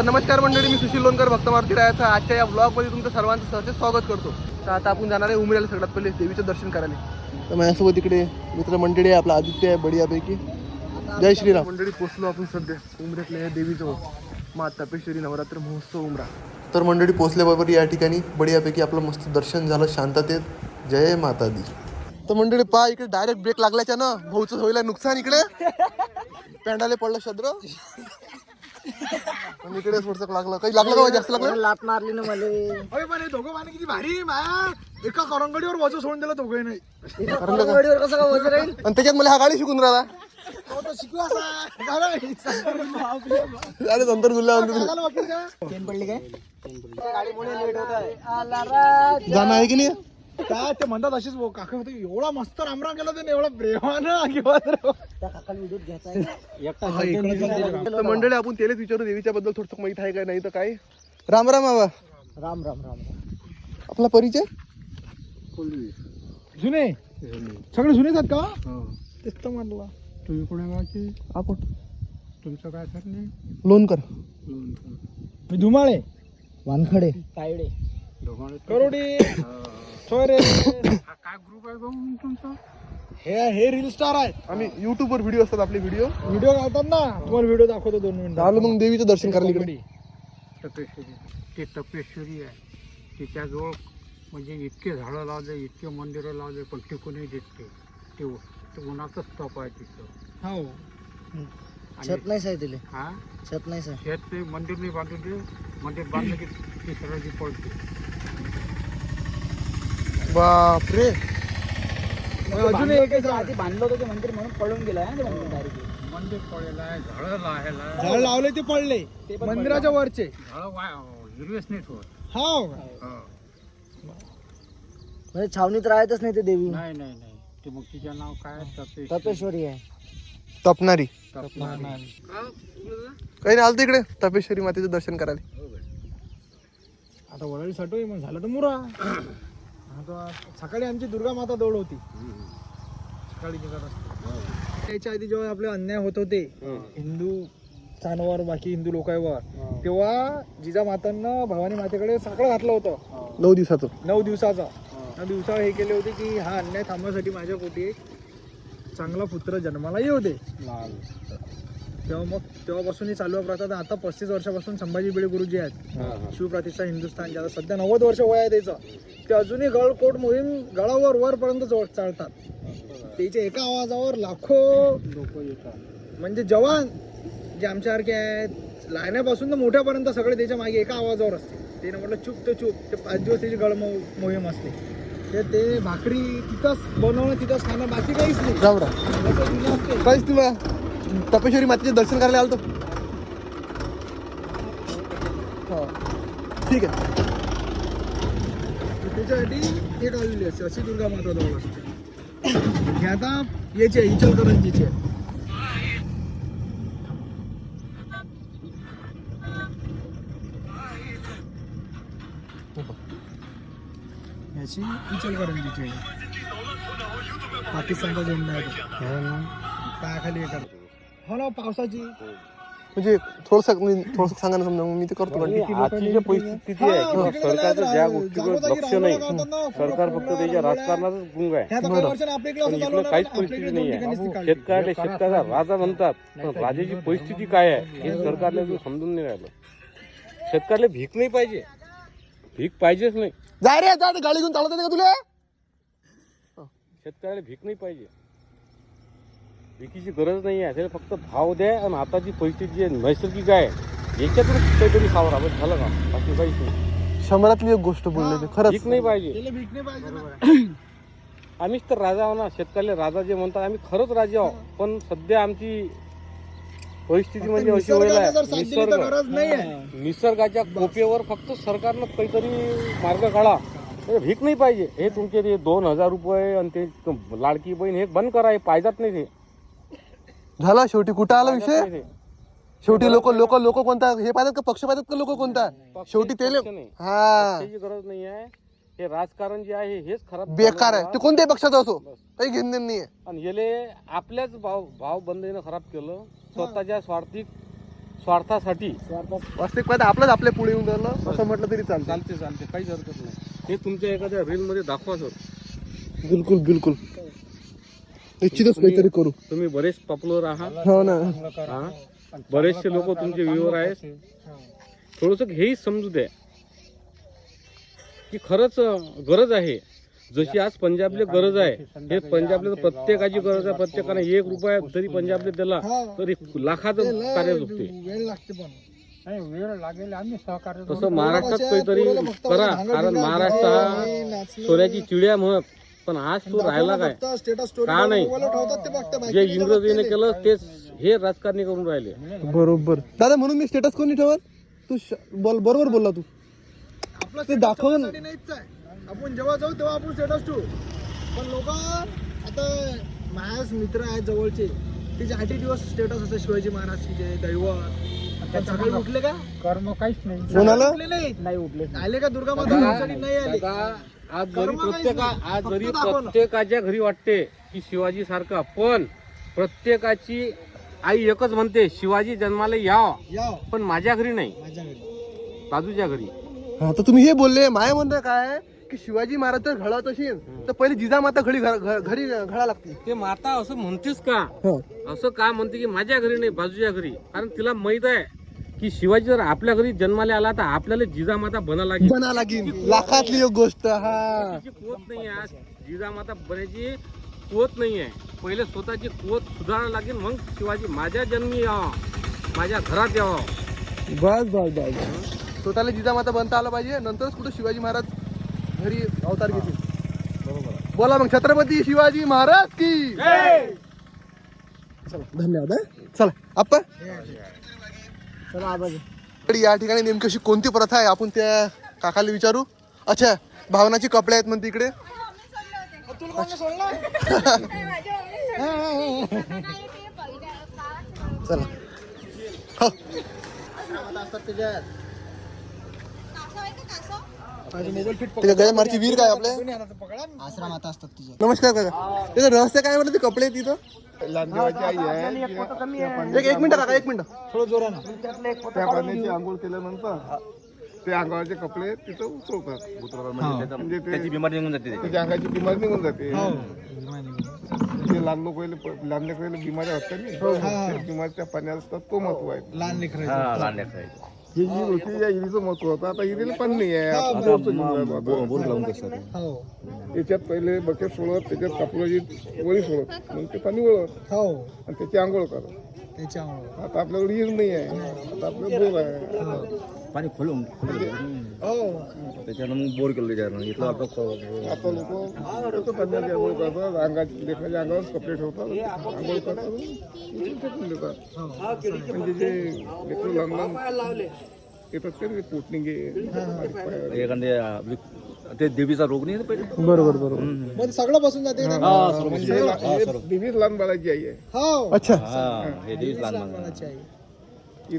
तर नमस्कार मंडळी मी सुशील लोणकर भक्त मारुती रायाचा आजच्या या ब्लॉगमध्ये तुमचं सर्वांचं सहर्ष स्वागत करतो. तर आता आपण जाणार आहे उमऱ्याला सगळ्यात पहिले देवीचं दर्शन करायला. तर माझ्यासोबत इकडे मित्र मंडळी आहे आपला आदित्य आहे बढियापैकी. जय श्रीराम. मंडळी पोचलो आपण सध्या उमऱ्यातल्या या देवीजवळ. मा तपेश्वरी नवरात्र महोत्सव उमरा. तर मंडळी पोचल्याबरोबर या ठिकाणी बढियापैकी आपलं मस्त दर्शन झालं शांततेत. जय माता दी तर मंडळी पहा इकडे डायरेक्ट ब्रेक लागल्याच्या ना भाऊचं होईल नुकसान इकडे. पॅन्डाले पडलं शद्र. आणि इकडे थोडस लागलं काही लागलं का जास्त लागलं? लात मारली ना मले. अरे पण हे दोघं पाणी किती भारी माया एका करंगडीवर वजन सोडून दिलं दोघं नाही. गाडीवर कसं काय वजन राहील? आणि त्याच्यात मला हा गाडी शिकून राहिला. तो तर शिकू असा काय अरे नंतर गुल्ला म्हणतो झालं वकील का चेन पडली काय? गाडीमुळे लेट होत आहे आला राज. जाणं आहे की नाही? काय ते म्हणतात अशीच भाऊ काका होते एवढा मस्त रामराम केला त्याने एवढा प्रेमानं किंवा त्या काकाला व्हिडिओ घ्यायचा आहे. तर मंडळी आपण त्यालाच विचारू देवीच्या बद्दल थोडस माहीत आहे का नाही तर काय? राम राम बाबा राम राम राम आपला परिचय? जुने? सगळे जुनेच आहेत का? तेच तर म्हटलं तुम्ही कोण्या गावचे? आपण तुमचं काय लोणकर. मी धुमाळे. वानखडे. तायडे. करोडी सोयरे. हा काय ग्रुप आहे भाऊ तुमचा? हे हे रील स्टार आहे. आम्ही युट्यूब वर व्हिडिओ असतात आपले व्हिडिओ व्हिडिओ घालतात ना. तुम्हाला व्हिडिओ दाखवतो दोन मिनिट आलो मग देवीचं दर्शन करायला इकडे तपेश्वरी. ते तपेश्वरी आहे. तिच्याजवळ म्हणजे इतके झाडं लावले इतके मंदिरं लावले पण टिकूनही देत ते ते उन्हाचंच तप आहे तिथं. हो. छत नाही दिले हा? छत नाही साय शेत ते मंदिर नाही बांधून ते मंदिर बांधलं की ती सरळची पडते बापरे. अजून एक आहे. आधी बांधलं होतं ते मंदिर म्हणून पळून गेला डायरेक्ट मंदिर पडलेलं आहे झाडं आहे. झाड लावले ते पडले. मंदिराच्या वरचे. झाडं वाय हिरवेच नाही होत. हो हो. म्हणजे छावणीत राहतच नाही ते देवी. नाही नाही नाही. ते मग तिचं नाव काय तपेश्वरी. तपेश्वरी आहे. तपणारी तपणारी. काही नाही आलं इकडे. तपेश्वरी मातेचं दर्शन करायला. आता वडाळी साठोय मग झालं तर मुरा. सकाळी आमची दुर्गा माता दौड होती. सकाळी निघत असते. त्याच्या आधी जेव्हा आपले अन्याय होत होते हिंदू स्थानावर बाकी हिंदू लोकांवर तेव्हा जिजा मातांना भवानी मातेकडे साकडं घातलं होतं. नऊ दिवसाचं. नऊ दिवसाचा. त्या दिवसावर हे केले होते की हा अन्याय थांबण्यासाठी माझ्या पोटी एक चांगला पुत्र जन्माला येऊ दे. तेव्हा मग तेव्हापासून ही चालू प्रथा. तर आता पस्तीस वर्षापासून संभाजी भिडे गुरुजी आहेत. शिवप्रतिष्ठा हिंदुस्थान ज्याला सध्या नव्वद वर्ष वय आहे त्याचं. ते अजूनही गळकोट मोहीम गळावर वरपर्यंत जोड चालतात. त्याच्या एका आवाजावर लाखो म्हणजे जवान जे आमच्यासारखे आहेत लहान्यापासून तर मोठ्यापर्यंत सगळे त्याच्यामागे एका आवाजावर असते. ते म्हटलं चूप ते चूप. ते पाच दिवस त्याची गळ मोहीम असते. ते ते भाकरी तिथंच बनवणं तिथंच खाणं बाकी काहीच नाही. असते तुम्हाला तपेश्वरी मातेचे दर्शन करायला आलो हा. ठीक आहे. त्याच्यासाठी एक आलेली असते अशी दुर्गा माता जवळ असते. हे आता याची आहे इचलकरंजीची आहे. याची इचलकरंजीची आहे. पाकिस्तानचा झेंडा आहे तो. पायाखाली एका हो ना पावसाची. म्हणजे थोडस थोडस सांगा ना समजा मग मी ते करतो. आणि आजची जी परिस्थिती आहे हा, किंवा तिकडे सरकारचं ज्या जागोजागी गोष्टीकडे लक्ष नाही सरकार फक्त त्याच्या रांगोळ्या. राजकारणातच गुंग आहे. हे आता काही वर्षांनी आपल्या इकडे पण असं इकडं चालवलं काहीच आपल्या परिस्थिती इकडे नाही आहे. काढली. शेतकऱ्याला शेतकऱ्याचा राजा म्हणतात पण राजाची परिस्थिती काय आहे हे सरकारला अजून समजून नाही राहिलं. शेतकऱ्याला भीक नाही पाहिजे. भीक पाहिजेच नाही. जाय रे जा गाडी घेऊन चालत का तुला? शेतकऱ्याला भीक नाही पाहिजे. भीकीची गरज नाही आहे. त्याला फक्त भाव द्या आणि आताची परिस्थिती जी आहे नैसर्गिक आहे याच्यातून काहीतरी सावरा. बस झालं का बाकी काहीच नाही. शंभरातली एक गोष्ट बोलले ते खरंच. भीक नाही पाहिजे. त्याला भीक नाही पाहिजे ना. आम्हीच तर राजा आहो ना. शेतकऱ्याला राजा जे म्हणतात आम्ही खरंच राजा आहो. पण सध्या आमची परिस्थिती म्हणजे अशी जर आहे. साथ दिली तर निसर्ग. गरज नाही आहे निसर्गाच्या कोपेवर फक्त सरकारनं काहीतरी मार्ग काढा. भीक नाही पाहिजे. हे तुमचे ते दोन हजार रुपये आणि ते लाडकी बहीण हे बंद करा. हे पाहिजात नाही ते. झाला? शेवटी कुठं आला विषय? नाही. शेवटी लोक लोक लोक कोणता? हे पाहतात का? पक्ष पाहतात का लोक कोणता? शेवटी ते नाही. हा. गरज नाही आहे. हे राजकारण जे आहे हेच खराब बेकार आहे. ते कोणत्याही पक्षाचा असो. काही घेणं देणं नाहीये. आणि याले आपल्याच भाव भाव बंदीनं खराब केलं. स्वतःच्या स्वार्थिक स्वार्थासाठी. वास्तविकता आपलंच आपल्या पुढे येऊन राहिलं. असं म्हटलं तरी चालतं चालते चालते काहीच हरकत नाही. हे तुमच्या एखाद्या रीलमध्ये दाखवा सर. बिलकुल बिलकुल. निश्चितच काहीतरी करू. तुम्ही बरेच पॉप्युलर आहात. हो ना. हा? बरेचसे लोक तुमचे व्ह्यूवर आहेत. थोडस हेही समजू द्या. की खरंच गरज आहे. जशी आज पंजाबले गरज आहे हे पंजाबले तर प्रत्येकाची गरज आहे. प्रत्येकाने एक रुपया जरी पंजाबले दिला तरी लाखाचं कार्य झुकते वेळ लागते पण नाही वेळ लागेल आम्ही सहकार्य करू. तसं महाराष्ट्रात काहीतरी करा कारण महाराष्ट्र हा सोन्याची चिड्या म्हणत. पण आज तो राहिला काय? स्टेटस का नाही? जे इंग्रजीने केलं तेच हे राजकारणी करून राहिले. बरोबर. दादा म्हणून मी स्टेटस कोणी ठेवत? तू बोल बरोबर बोलला तू. आपलं ते दाखवून आहे. आपण जेव्हा जाऊ तेव्हा आपण स्टेटस ठेवू. पण लोक आता माझ्याच मित्र आहेत जवळचे. त्याचे आठ दिवस स्टेटस असते शिवाजी महाराजचे दैवत. सकाळी उठले का? कर्म काहीच नाही. कोणाला? उठले नाही नाही उठले. आले का दुर्गा माता? नाही आले. आज जरी प्रत्येका. आज जरी. प्रत्येकाच्या घरी वाटते की शिवाजी सारखा पण प्रत्येकाची आई एकच म्हणते शिवाजी जन्माला याव. या पण माझ्या घरी नाही. बाजूच्या घरी. हा तर तुम्ही हे बोलले माय म्हणणं काय की शिवाजी महाराज जर घडत असेल तर पहिले जिजामाता घडी घरी घडा लागते ते माता असं म्हणतेस का. असं का म्हणते की माझ्या घरी नाही बाजूच्या घरी? कारण तिला माहीत आहे. की शिवाजी जर आपल्या घरी जन्माला आला तर आपल्याला जिजामाता बना लागेल. बना लागेल. लाखातली एक गोष्ट हा. तिची कुवत नाही आहे आज. जिजामाता बनायची कुवत नाही आहे. पहिले स्वतःची कुवत सुधारायला लागेल मग शिवाजी माझ्या जन्मी यावा. माझ्या घरात यावा. बस बस बस. स्वतःला जिजामाता बनता आलं पाहिजे नंतरच कुठं शिवाजी महाराज घरी अवतार घेतील. बोला मग छत्रपती शिवाजी महाराज की. चला धन्यवाद हा. चला आप्पा. चला तरी या ठिकाणी नेमकी अशी कोणती प्रथा आहे? आपण त्या काकाला विचारू. अच्छा भावनाची कपडे आहेत म्हणते इकडे. चला. हो. त्याच्या गळ्यामारची वीर काय आपल्या आश्रमात असतात तुझे. नमस्कार काका. त्याचं रहस्य काय म्हणलं ते कपडे आहेत तिथं एक एक मिनिट काका एक मिनिट. थोडं जोरानं. त्या पाण्याची आंघोळ केल्यानंतर ते अंगावरचे कपडे तिथं उचलतात. म्हणजे त्याची बिमारी निघून जाते त्याच्या अंगाची बिमारी निघून जाते. जे लहान लोक लहान लेकराला बिमारी असतात ना. त्या बिमारीच्या पाण्यात असतात तो महत्त्व आहे. लहान लेकर ही जी होती या हिरीचं महत्त्व होतं. आता हिरीला पाणी नाही आहे. घेऊन आता. हो. याच्यात पहिले बकेट सोडत त्याच्यात कापडाची वरी सोडत. मग ते पाणी वळत. हो. आणि त्याची आंघोळ करत त्याच्यामुळे. आता आपल्याकडे हिर नाही आहे. आता आपलं बोर आहे. पाणी खोलून हो. त्याच्यानं मग बोर केलं त्याच्यानं. इथलं आता आता लोक पाण्याची आंघोळ करतात अंगाची लेकराच्या अंगावर कपडे ठेवतात आंघोळ करतात. उचलून फेकून देतात. म्हणजे जे लेकरं लहान लहान येतात ते ना, पोटणी घे पाय. ते देवीचा रोग नाही पहिले? बरोबर बरोबर. मध्ये सगळं बसून जाते ना? म्हणजे हे देवीच लहान बाळाची आई आहे. हो. अच्छा. हा हे देवीच लहान लहानपणाची आई.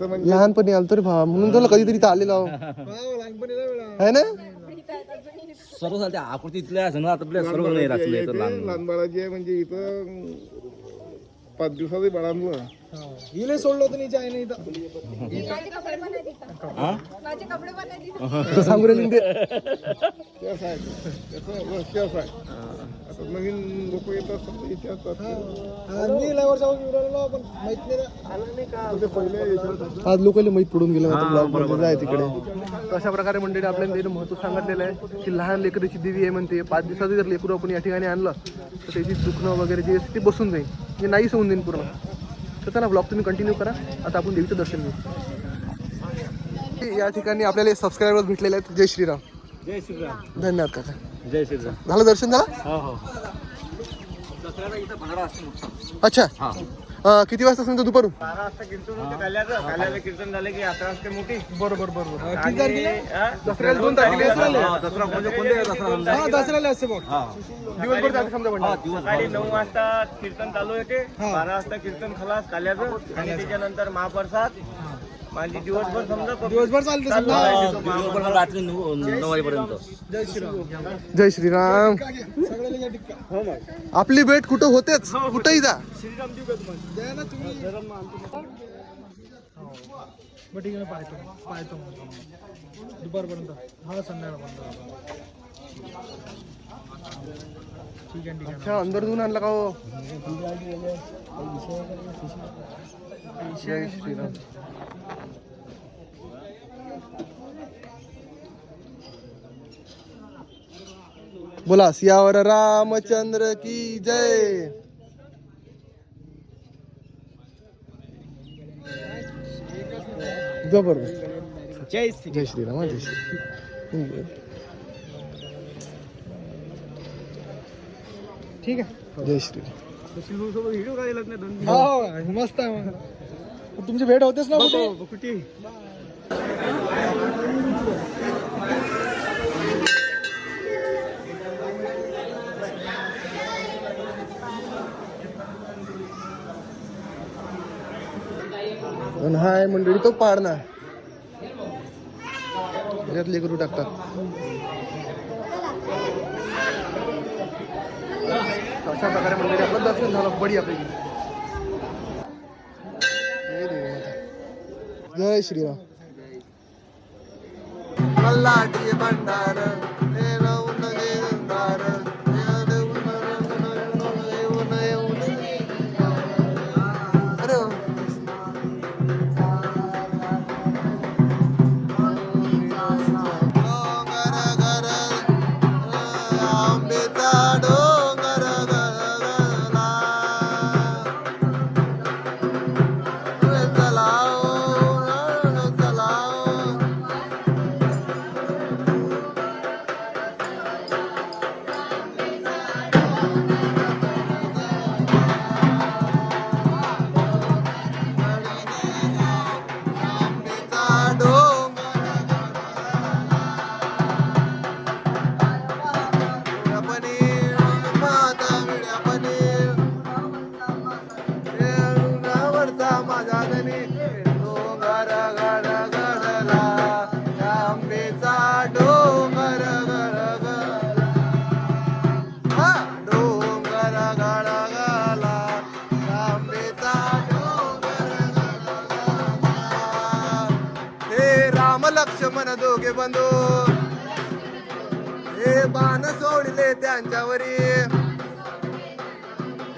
म्हणजे लहानपणी आलो तरी भावा म्हणून तुला कधीतरी इथं आलेलो आहो. लहानपणी. है ना? सर्व झालं त्या आपल्या सर्व नाही बाळाची राखले लहान लहान बाळाची आहे म्हणजे इथं पाच दिवसाचे बाळांमुळं. हो. सोडलं आईने इथं. पण नाही सांगू आहे. आहे. नवीन लोक येतात समजा इथे असतात हा, मी पण माहीत नाही ना. ते पहिले आज लोकांना माहीत पडून गेलं ब्लॉग जाय तिकडे. अशा प्रकारे मंडळी आपल्याला त्याचं महत्त्व सांगितलेलं आहे की लहान लेकरीची देवी आहे म्हणते. पाच दिवसाचं जर लेकरू आपण या ठिकाणी आणलं तर त्याची दुखणं वगैरे जे असते ते बसून जाईल. म्हणजे नाहीच होऊन जाईल पूर्ण. तर चला ब्लॉग तुम्ही कंटिन्यू करा. आता आपण देवीचं दर्शन घेऊ. या ठिकाणी आपल्याला सबस्क्रायबर्स भेटलेले आहेत. जय श्रीराम. जय श्रीराम. धन्यवाद काका. जय श्रीराम. झालं दर्शन झालं? हो हो. अच्छा. अं, किती वाजता समजा दुपारून? बरोबर बरोबर किती तारखेला? दसऱ्याला दोन तारखेला दसऱ्याला हा, दसऱ्याला असते बघ. दिवसभर चालते समजा मंडळ सकाळी नऊ वाजता कीर्तन चालू होते. बारा वाजता कीर्तन खलास काल्याचं. आणि त्याच्यानंतर महाप्रसाद. दिवसभर समजा दिवसभर चालते समजा. रात्री नऊ नऊ वाजेपर्यंत. जय श्रीराम. जय श्रीराम. सगळ्याला या टिक्का आपली भेट कुठं होतेच? कुठंही जा. द्या ना तुम्ही. बरं ठीक आहे मी पाहतो. पाहतो मग. दुपारपर्यंत. हा संध्याकाळपर्यंत ठीक आहे ठीक आहे. अच्छा अंदर धुवून आणला का हो? जय श्रीराम. बोला सियावर रामचंद्र की जय। जबरदस्त। जय जय श्रीराम हा, जय श्रीराम ठीक आहे जय श्रीराम व्हिडिओ काढला नाही दोन हो मस्त आहे मग तुमची भेट होतेच ना कुठे? कुठे? हाय मंडळी तो पाडणा त्याच्यात लेकरू टाकतात. अशा प्रकारे मंडळी आपलं दर्शन झालं बढिया पैकी माता. जय श्रीराम बंधू. हे बाण सोडले त्यांच्यावरी.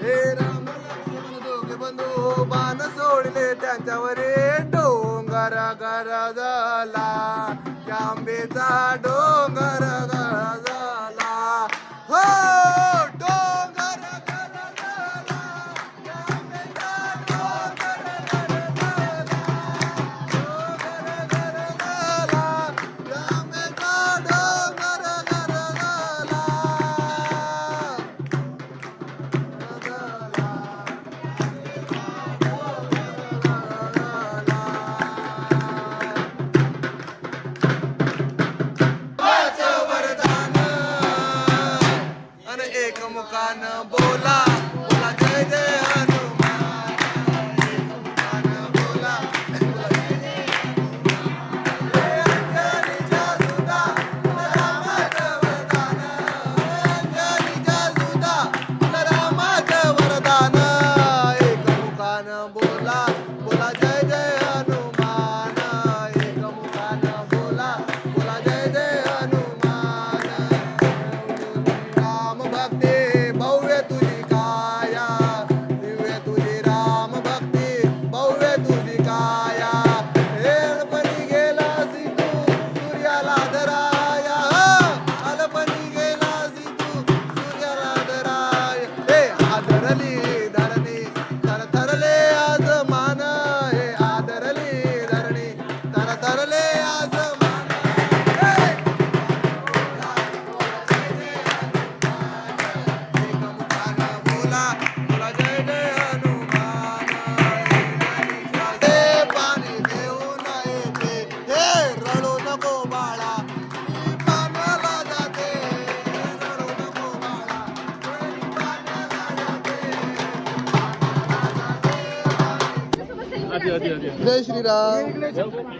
हे राम लक्ष्मण दोघे बंधू बाण सोडले त्यांच्यावरी. डोंगर गर झाला त्या आंबेचा डोंगर गर झाला हो डोंगर जय श्रीराम